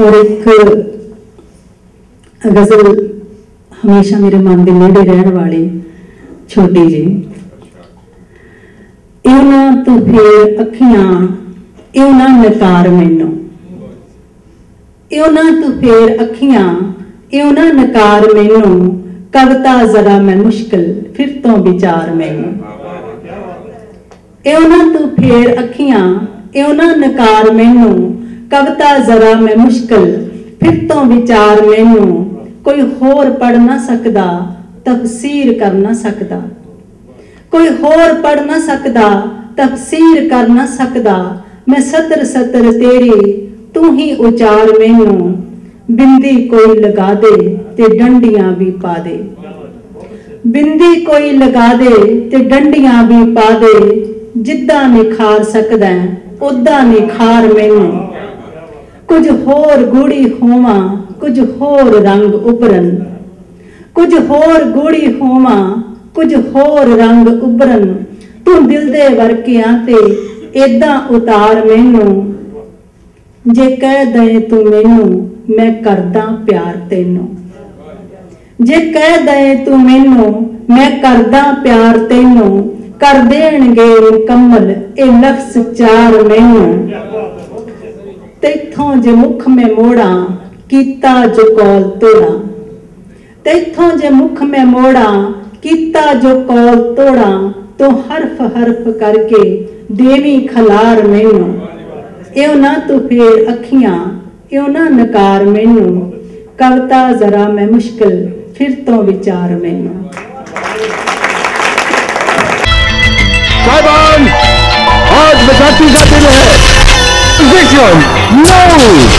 ਔਰ ਇੱਕ ਗਜ਼ਲ ਹਮੇਸ਼ਾ ਮੇਰੇ ਮਨ ਦੇ ਨੇੜੇ ਰਹਿਣ ਵਾਲੀ ਛੋਟੀ ਜੀ ਇਉਂ ਨਾ ਫੇਰ ਅੱਖੀਆਂ ਇਉਂ ਨਾ ਨਕਾਰ ਮੈਨੂੰ। ਇਉਂ ਨਾ ਫੇਰ ਅੱਖੀਆਂ ਇਉਂ ਨਕਾਰ ਮੈਨੂੰ। ਕਵਤਾ ਜ਼ਰਾ ਮੈਂ ਮੁਸ਼ਕਿਲ, ਫਿਰ ਤੋਂ ਵਿਚਾਰ ਮੈਨੂੰ। ਇਹਨਾਂ ਨਾ ਤੂੰ ਫੇਰ ਅੱਖੀਆਂ ਇਉਂ ਨਾ ਨਕਾਰ ਮੈਨੂੰ। ਕਵਤਾ ਜ਼ਰਾ ਮੈਂ ਮੁਸ਼ਕਿਲ, ਫਿਰ ਤੋਂ ਵਿਚਾਰ ਮੈਨੂੰ ਕੋਈ ਹੋਰ ਪੜ ਨਾ ਸਕਦਾ, ਤਫਸੀਰ ਕਰ ਨਾ ਸਕਦਾ। ਕੋਈ ਹੋਰ ਪੜ ਨਾ ਸਕਦਾ, ਤਫਸੀਰ ਕਰ ਨਾ ਸਕਦਾ, ਮੈਂ ਸਤਰ ਸਤਰ ਤੇਰੀ, ਤੂੰ ਹੀ ਉਚਾਰ ਮੈਨੂੰ। ਬਿੰਦੀ ਕੋਈ ਲਗਾ ਦੇ ਤੇ ਡੰਡੀਆਂ ਵੀ ਪਾ ਦੇ। ਬਿੰਦੀ ਕੋਈ ਲਗਾ ਦੇ ਤੇ ਡੰਡੀਆਂ ਵੀ ਪਾ ਦੇ, ਜਿੱਦਾਂ ਨਿਖਾਰ ਸਕਦਾ ਉਦਾਂ ਨਿਖਾਰ ਮੈਨੂੰ। ਕੁਝ ਹੋਰ ਗੂੜੀ ਹੋਵਾਂ, ਕੁਝ ਹੋਰ ਰੰਗ ਉਭਰਨ। ਕੁਝ ਹੋਰ ਗੂੜੀ ਹੋਵਾਂ, ਕੁਝ ਹੋਰ ਰੰਗ ਉਭਰਨ। ਤੂੰ ਦਿਲ ਦੇ ਵਰਕਿਆਂ ਤੇ ਏਦਾਂ ਉਤਾਰ ਮੈਨੂੰ। ਜੇ ਕਹਿ ਦਏ ਤੂੰ ਮੈਨੂੰ, ਮੈਂ ਕਰਦਾ ਪਿਆਰ ਤੈਨੂੰ। ਜੇ ਕਹਿ ਦਏ ਤੂੰ ਮੈਨੂੰ, ਮੈਂ ਕਰਦਾ ਪਿਆਰ ਤੈਨੂੰ। ਕਰ ਦੇਣਗੇ ਮੁਕੰਮਲ ਇਹ ਲਫ਼ਜ਼ ਚਾਰ ਮੈਨੂੰ। ਤੈਥੋਂ ਜੇ ਮੁਖ ਮੈਂ ਮੋੜਾਂ ਕੀਤਾ ਜੋ ਕੌਲ ਤੋੜਾਂ ਤੈਥੋਂ ਜੇ ਮੁਖ ਮੈਂ ਮੋੜਾਂ ਕੀਤਾ ਜੋ ਕੌਲ ਤੋੜਾਂ ਤੂੰ ਹਰਫ ਹਰਫ ਕਰਕੇ ਦੇਵੀ ਖਲਾਰ ਮੈਨੂੰ ਇਉ ਨਾ ਤੂੰ ਫੇਰ ਅੱਖੀਆਂ ਇਉ ਨਾ ਨਕਾਰ ਮੈਨੂੰ ਕਵਤਾ ਜ਼ਰਾ ਮੈਂ ਮੁਸ਼ਕਿਲ ਫਿਰ ਤੋਂ ਵਿਚਾਰ ਮੈਨੂੰ साहिबान आज बचाती जाती है No!